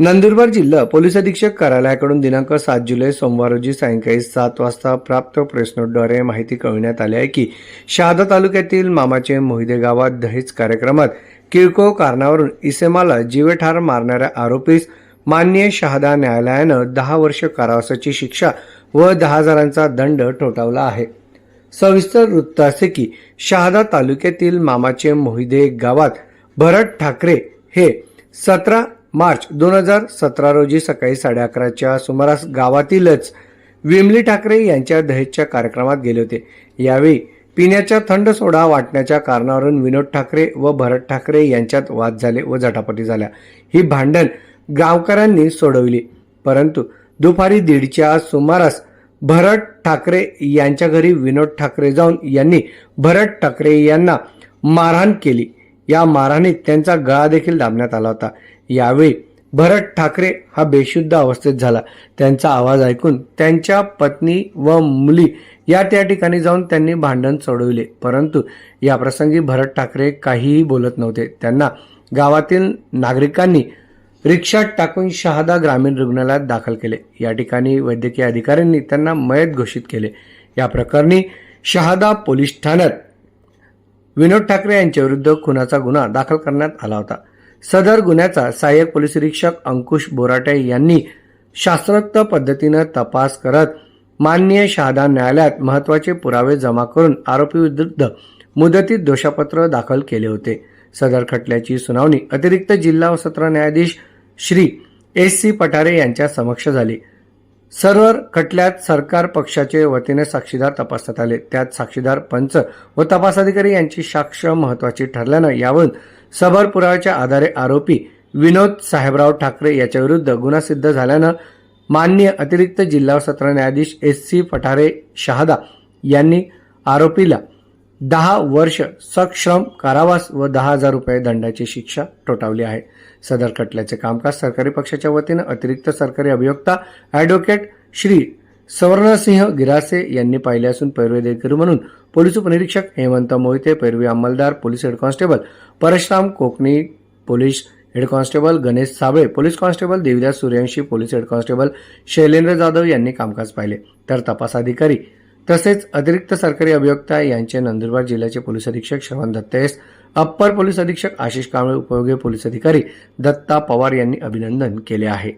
नंदुरबार जिल्हा पोलीस अधीक्षक कार्यालयाकडून दिनांक सात जुलै सोमवार रोजी सायंकाळी सात वाजता प्राप्त प्रेसनोटद्वारे माहिती कळविण्यात आली आहे की शहादा तालुक्यातील मामाचे मोहिदे गावात दहेज कार्यक्रमात किरकोळ कारणावरून इसेमाला जीवेठार मारणाऱ्या आरोपीस मान्य शहादा न्यायालयानं दहा वर्ष कारावासाची शिक्षा व दहा हजारांचा दंड ठोठावला आहे. सविस्तर वृत्त असे की शहादा तालुक्यातील मामाचे मोहिदे गावात भरत ठाकरे हे सतरा मार्च दोन हजार सतरा रोजी सकाळी साडे अकराच्या सुमारास गावातीलच विमली ठाकरे यांच्या दहेजच्या कार्यक्रमात गेले होते. यावेळी पिण्याच्या थंड सोडा वाटण्याच्या कारणावरून विनोद ठाकरे व भरत ठाकरे यांच्यात वाद झाले व झटापटी झाल्या. ही भांडण गावकऱ्यांनी सोडवली. परंतु दुपारी दीडच्या सुमारास भरत ठाकरे यांच्या घरी विनोद ठाकरे जाऊन यांनी भरत ठाकरे यांना मारहाण केली. या मारहाणीत त्यांचा गळा देखील दाबण्यात आला होता. यावेळी भरत ठाकरे हा बेशुद्ध अवस्थेत झाला. त्यांचा आवाज ऐकून त्यांच्या पत्नी व मुली या त्या ठिकाणी जाऊन त्यांनी भांडण सोडविले परंतु या प्रसंगी भरत ठाकरे काहीही बोलत नव्हते. त्यांना गावातील नागरिकांनी रिक्षात टाकून शहादा ग्रामीण रुग्णालयात दाखल केले. या ठिकाणी वैद्यकीय अधिकाऱ्यांनी त्यांना मयत घोषित केले. या प्रकरणी शहादा पोलीस ठाण्यात विनोद ठाकरे यांच्याविरुद्ध खुनाचा गुन्हा दाखल करण्यात आला होता. सदर गुन्ह्याचा सहाय्यक पोलीस निरीक्षक अंकुश बोराटे यांनी शास्त्रोक्त पद्धतीनं तपास करत माननीय शहादा न्यायालयात महत्त्वाचे पुरावे जमा करून आरोपी विरुद्ध मुदतीत दोषापत्र दाखल केले होते. सदर खटल्याची सुनावणी अतिरिक्त जिल्हा व सत्र न्यायाधीश श्री एस सी पठारे यांच्या समक्ष झाली. सर्व खटल्यात सरकार पक्षाचे वतीने साक्षीदार तपासण्यात आले. त्यात साक्षीदार पंच व तपास अधिकारी यांची साक्ष महत्वाची ठरल्यानं यावरून सभर पुराव्याच्या आधारे आरोपी विनोद साहेबराव ठाकरे याच्या विरुद्ध गुन्हा सिद्ध झाल्यानं माननीय अतिरिक्त जिल्हा सत्र न्यायाधीश एस सी पठारे शहादा यांनी आरोपीला दहा वर्ष सक्षम कारावास व दहा हजार रुपये दंडाची शिक्षा ठोठावली आहे. सदर खटल्याचे कामकाज सरकारी पक्षाच्या वतीनं अतिरिक्त सरकारी अभियोक्ता ॲडव्होकेट श्री सवर्णसिंह गिरासे यांनी पाहिले असून पैरवी अधिकारी म्हणून पोलीस उपनिरीक्षक हेमंत मोहिते पैरवी अंमलदार police head constable Parshuram Kokani police head constable Ganesh Sable police constable Devidas Suryavanshi police head constable Shailendra Jadhav यांनी कामकाज पाहिले. तर तपास अधिकारी तसेच अतिरिक्त सरकारी अभियोक्ता यांचे नंदुरबार जिल्ह्याचे पोलीस अधीक्षक श्रवण दत्तेस अप्पर पोलीस अधीक्षक आशिष कांबळे उपयोगी पोलीस अधिकारी दत्ता पवार यांनी अभिनंदन केले आहे.